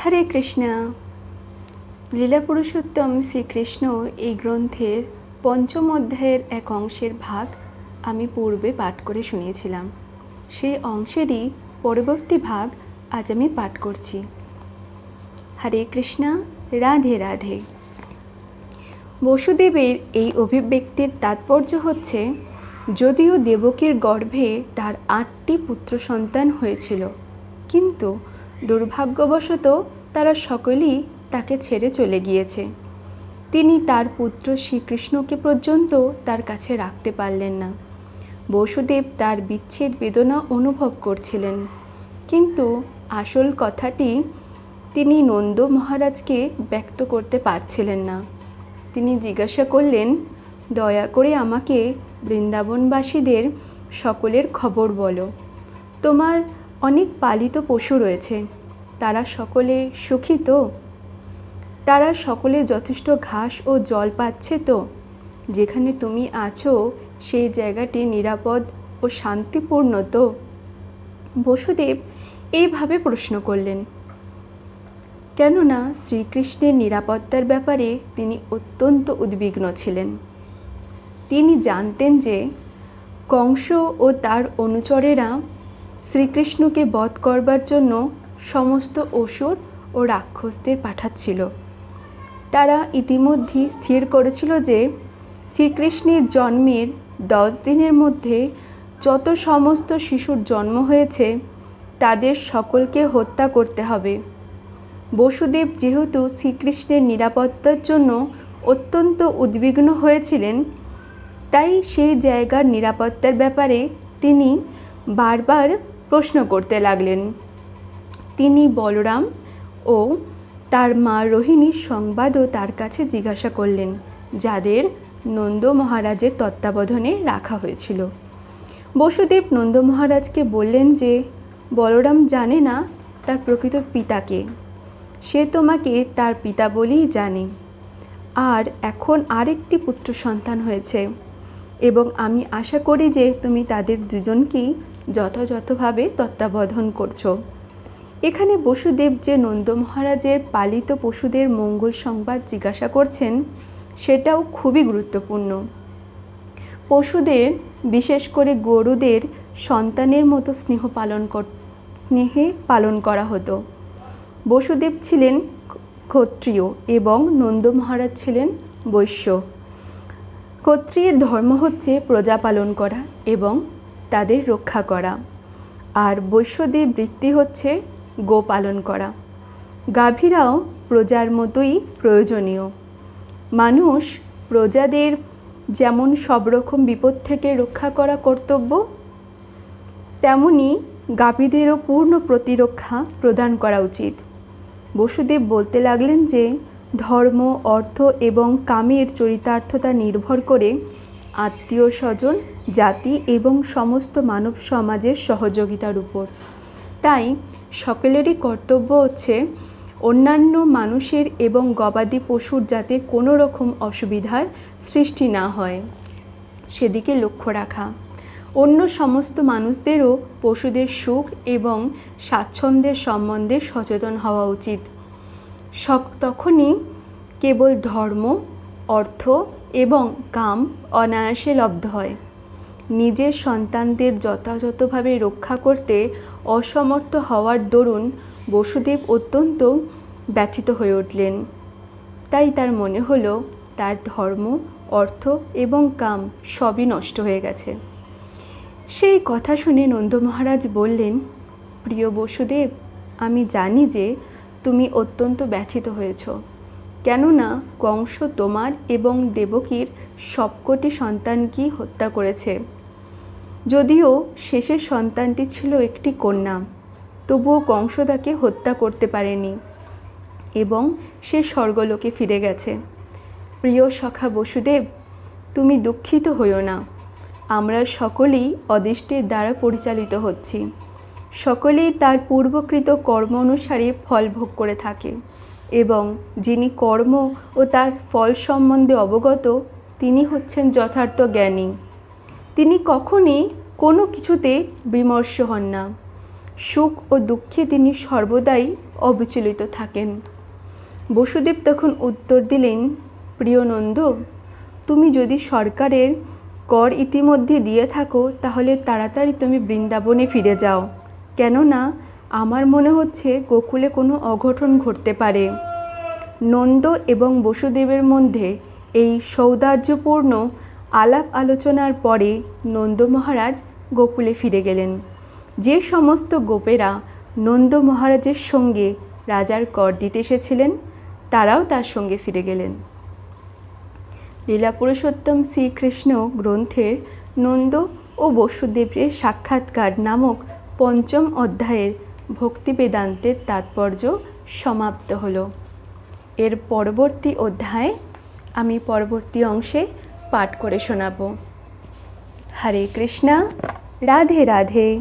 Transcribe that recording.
হরে কৃষ্ণ। লীলা পুরুষোত্তম শ্রীকৃষ্ণ এই গ্রন্থের পঞ্চম অধ্যায়ের এক অংশের ভাগ আমি পূর্বে পাঠ করে শুনিয়েছিলাম। সেই অংশেরই পরবর্তী ভাগ আজ আমি পাঠ করছি। হরে কৃষ্ণ, রাধে রাধে। বসুদেবের এই অভিব্যক্তির তাৎপর্য হচ্ছে, যদিও দেবকীর গর্ভে তার আটটি পুত্র সন্তান হয়েছিল, কিন্তু দুর্ভাগ্যবশত তারা সকলেই তাকে ছেড়ে চলে গিয়েছে। তিনি তার পুত্র শ্রীকৃষ্ণকে পর্যন্ত তার কাছে রাখতে পারলেন না। বসুদেব তার বিচ্ছেদ বেদনা অনুভব করছিলেন। কিন্তু আসল কথাটি তিনি নন্দ মহারাজকে ব্যক্ত করতে পারছিলেন না। তিনি জিজ্ঞাসা করলেন, দয়া করে আমাকে বৃন্দাবনবাসীদের সকলের খবর বলো। তোমার অনেক পালিত পশু রয়েছে। তারা সকলে সুখী তো? তারা সকলে যথেষ্ট ঘাস ও জল পাচ্ছে তো? যেখানে তুমি আছো, সেই জায়গাটি নিরাপদ ও শান্তিপূর্ণ তো? বসুদেব এইভাবে প্রশ্ন করলেন। কেননা শ্রীকৃষ্ণের নিরাপত্তার ব্যাপারে তিনি অত্যন্ত উদ্বিগ্ন ছিলেন। তিনি জানতেন যে কংস ও তার অনুচরেরা শ্রীকৃষ্ণকে বধ করবার জন্য সমস্ত অসুর ও রাক্ষসদের পাঠাচ্ছিল। তারা ইতিমধ্যেই স্থির করেছিল যে, শ্রীকৃষ্ণের জন্মের দশ দিনের মধ্যে যত সমস্ত শিশুর জন্ম হয়েছে, তাদের সকলকে হত্যা করতে হবে। বসুদেব যেহেতু শ্রীকৃষ্ণের নিরাপত্তার জন্য অত্যন্ত উদ্বিগ্ন হয়েছিলেন, তাই সেই জায়গার নিরাপত্তার ব্যাপারে তিনি বারবার প্রশ্ন করতে লাগলেন। তিনি বলরাম ও তার মা রোহিণীর সংবাদও তার কাছে জিজ্ঞাসা করলেন, যাদের নন্দ মহারাজের তত্ত্বাবধানে রাখা হয়েছিল। বসুদেব নন্দ মহারাজকে বললেন যে, বলরাম জানে না তার প্রকৃত পিতাকে সে তোমাকে তার পিতা বলেই জানে। আর এখন আরেকটি পুত্র সন্তান হয়েছে। এবং আমি আশা করি যে তুমি তাদের দুজনকেই যথাযথভাবে তত্ত্বাবধান করছ। এখানে বসুদেব যে নন্দ মহারাজের পালিত পশুদের মঙ্গল সংবাদ জিজ্ঞাসা করছেন, সেটাও খুবই গুরুত্বপূর্ণ। পশুদের, বিশেষ করে গরুদের, সন্তানের মতো স্নেহ পালন স্নেহে পালন করা হতো। বসুদেব ছিলেন ক্ষত্রিয় এবং নন্দ মহারাজ ছিলেন বৈশ্য। ক্ষত্রিয়ের ধর্ম হচ্ছে প্রজা পালন করা এবং তাদের রক্ষা করা। আর বৈশ্যদের বৃত্তি হচ্ছে গো পালন করা। গাভীরাও প্রজার মতোই প্রয়োজনীয়। মানুষ প্রজাদের যেমন সব রকম বিপদ থেকে রক্ষা করা কর্তব্য, তেমনি গাভীদেরও পূর্ণ প্রতিরক্ষা প্রদান করা উচিত। বসুদেব বলতে লাগলেন যে ধর্ম, অর্থ এবং কামের চরিতার্থতা নির্ভর করে আত্মীয় স্বজন, জাতি এবং সমস্ত মানব সমাজের সহযোগিতার উপর। তাই সকলেরই কর্তব্য হচ্ছে অন্যান্য মানুষের এবং গবাদি পশুর যাতে কোনো রকম অসুবিধার সৃষ্টি না হয়। সেদিকে লক্ষ্য রাখা। অন্য সমস্ত মানুষদেরও পশুদের সুখ এবং স্বাচ্ছন্দ্যের সম্বন্ধে সচেতন হওয়া উচিত। সক, তখনই কেবল ধর্ম, অর্থ এবং কাম অনায়াসে লব্ধ হয়। নিজের সন্তানদের যথাযথভাবে রক্ষা করতে অসমর্থ হওয়ার দরুন বসুদেব অত্যন্ত ব্যথিত হয়ে উঠলেন। তাই তার মনে হলো, তার ধর্ম, অর্থ এবং কাম সবই নষ্ট হয়ে গেছে। সেই কথা শুনে নন্দ মহারাজ বললেন, প্রিয় বসুদেব, আমি জানি যে তুমি অত্যন্ত ব্যথিত হয়েছ। কেননা কংস তোমার এবং দেবকীর সবকটি সন্তানকেই হত্যা করেছে? যদিও শেষের সন্তানটি ছিল একটি কন্যা, তবুও কংস তাকে হত্যা করতে পারেনি এবং সে স্বর্গলোকে ফিরে গেছে। প্রিয় সখা বসুদেব, তুমি দুঃখিত হইও না। আমরা সকলেই অদৃষ্টের দ্বারা পরিচালিত হচ্ছি। সকলেই তার পূর্বকৃত কর্ম অনুসারে ফল ভোগ করে থাকে এবং যিনি কর্ম ও তার ফল সম্বন্ধে অবগত, তিনি হচ্ছেন যথার্থ জ্ঞানী। তিনি কখনই কোনো কিছুতে বিমর্ষ হন না। সুখ ও দুঃখে তিনি সর্বদাই অবিচলিত থাকেন। বসুদেব তখন উত্তর দিলেন, প্রিয় নন্দ, তুমি যদি সরকারের কর ইতিমধ্যে দিয়ে থাকো, তাহলে তাড়াতাড়ি তুমি বৃন্দাবনে ফিরে যাও। কেননা আমার মনে হচ্ছে গোকুলে কোনো অঘটন ঘটতে পারে। নন্দ এবং বসুদেবের মধ্যে এই সৌদার্যপূর্ণ আলাপ আলোচনার পরে নন্দ মহারাজ গোকুলে ফিরে গেলেন। যে সমস্ত গোপেরা নন্দ মহারাজের সঙ্গে রাজার কর দিতে এসেছিলেন, তারাও তার সঙ্গে ফিরে গেলেন। লীলা পুরুষোত্তম শ্রীকৃষ্ণ গ্রন্থের নন্দ ও বসুদেবের সাক্ষাৎকার নামক পঞ্চম অধ্যায়ের ভক্তি বেদান্তের তাৎপর্য সমাপ্ত হলো। এর পরবর্তী অধ্যায় আমি পরবর্তী অংশে পাঠ করে শোনাব। হরে কৃষ্ণা, রাধে রাধে।